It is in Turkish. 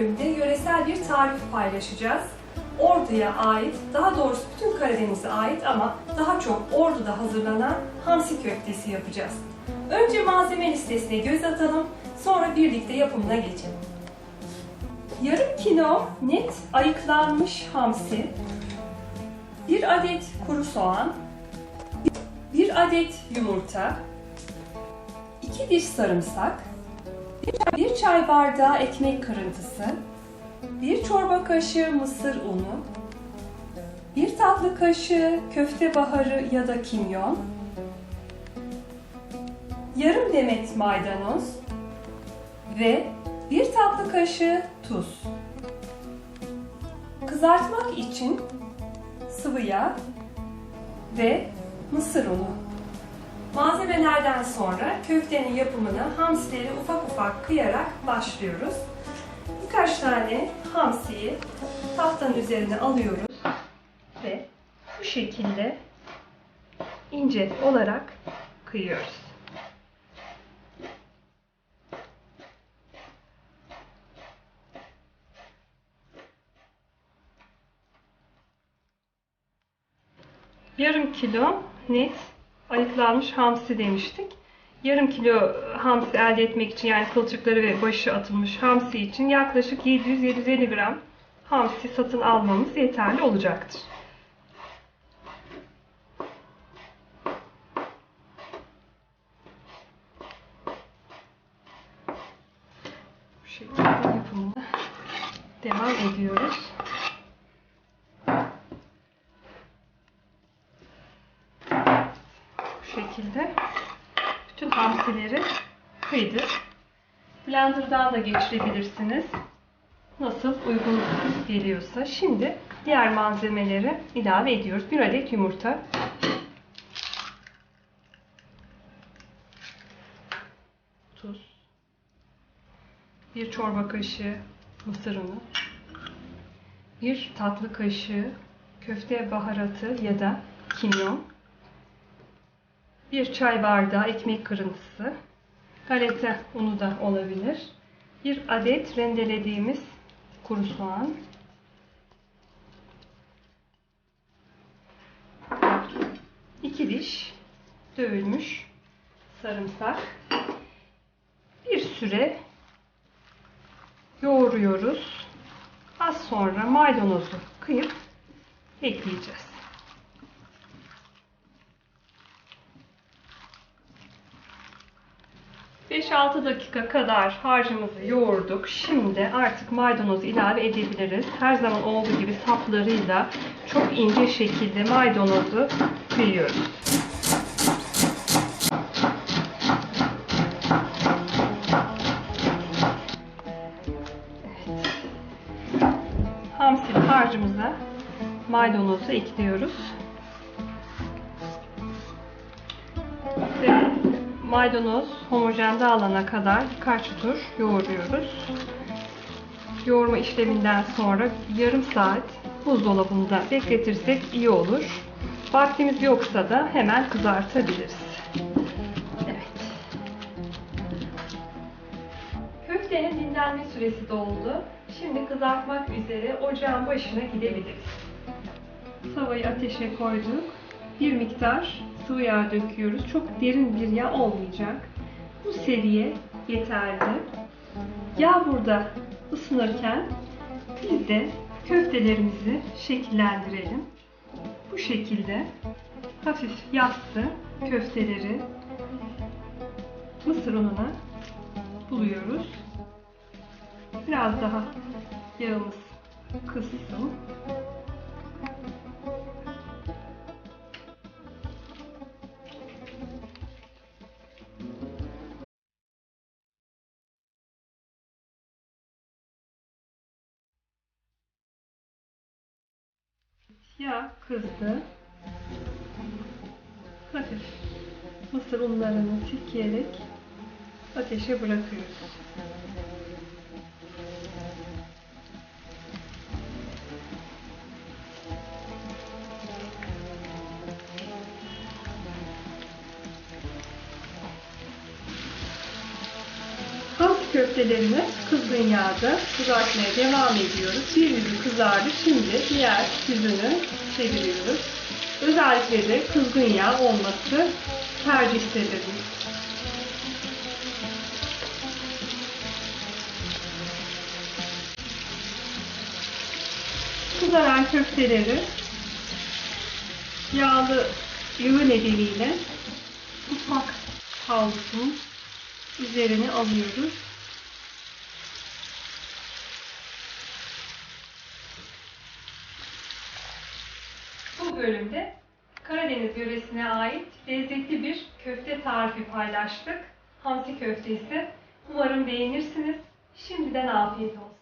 bölümde yöresel bir tarif paylaşacağız. Ordu'ya ait, daha doğrusu bütün Karadeniz'e ait ama daha çok Ordu'da hazırlanan hamsi köftesi yapacağız. Önce malzeme listesine göz atalım, sonra birlikte yapımına geçelim. Yarım kilo net ayıklanmış hamsi, 1 adet kuru soğan, 1 adet yumurta, 2 diş sarımsak, 1 çay bardağı ekmek kırıntısı, 1 çorba kaşığı mısır unu, 1 tatlı kaşığı köfte baharı ya da kimyon, yarım demet maydanoz ve 1 tatlı kaşığı tuz. Kızartmak için sıvı yağ ve mısır unu. Malzemelerden sonra köftenin yapımına hamsileri ufak ufak kıyarak başlıyoruz. Birkaç tane hamsiyi tahtanın üzerine alıyoruz ve bu şekilde ince olarak kıyıyoruz. Yarım kilo net ayıklanmış hamsi demiştik. Yarım kilo hamsi elde etmek için yani kılçıkları ve başı atılmış hamsi için yaklaşık 700-750 gram hamsi satın almamız yeterli olacaktır. Bu şekilde yapımına devam ediyoruz. Şekilde bütün hamsileri kıydık. Blender'dan da geçirebilirsiniz. Nasıl uygun geliyorsa. Şimdi diğer malzemeleri ilave ediyoruz. Bir adet yumurta. Tuz. Bir çorba kaşığı mısır unu. Bir tatlı kaşığı köfte baharatı ya da kimyon. Bir çay bardağı ekmek kırıntısı. Galeta unu da olabilir. Bir adet rendelediğimiz kuru soğan. iki diş dövülmüş sarımsak. Bir süre yoğuruyoruz. Az sonra maydanozu kıyıp ekleyeceğiz. 5-6 dakika kadar harcımızı yoğurduk. Şimdi artık maydanozu ilave edebiliriz. Her zaman olduğu gibi saplarıyla çok ince şekilde maydanozu kıyıyoruz. Evet. Hamsili harcımıza maydanozu ekliyoruz. Maydanoz homojen dağılana kadar birkaç tur yoğuruyoruz. Yoğurma işleminden sonra yarım saat buzdolabında bekletirsek iyi olur. Vaktimiz yoksa da hemen kızartabiliriz. Evet. Köftenin dinlenme süresi doldu. Şimdi kızartmak üzere ocağın başına gidebiliriz. Tavayı ateşe koyduk. Bir miktar sıvı yağ döküyoruz. Çok derin bir yağ olmayacak. Bu seviye yeterli. Yağ burada ısınırken biz de köftelerimizi şekillendirelim. Bu şekilde hafif yassı köfteleri mısır ununa buluyoruz. Biraz daha yağımız kızsın. Yağ kızdı. Hafif mısır unlarını silkeleyerek ateşe bırakıyoruz. Köftelerini kızgın yağda kızartmaya devam ediyoruz. Bir yüzü kızardı. Şimdi diğer yüzünü çeviriyoruz. Özellikle de kızgın yağ olması tercihlidir. Kızaran köfteleri yağlı yağı nedeniyle mutfak havlusunun üzerine alıyoruz. Bu bölümde Karadeniz yöresine ait lezzetli bir köfte tarifi paylaştık. Hamsi köftesi. Umarım beğenirsiniz. Şimdiden afiyet olsun.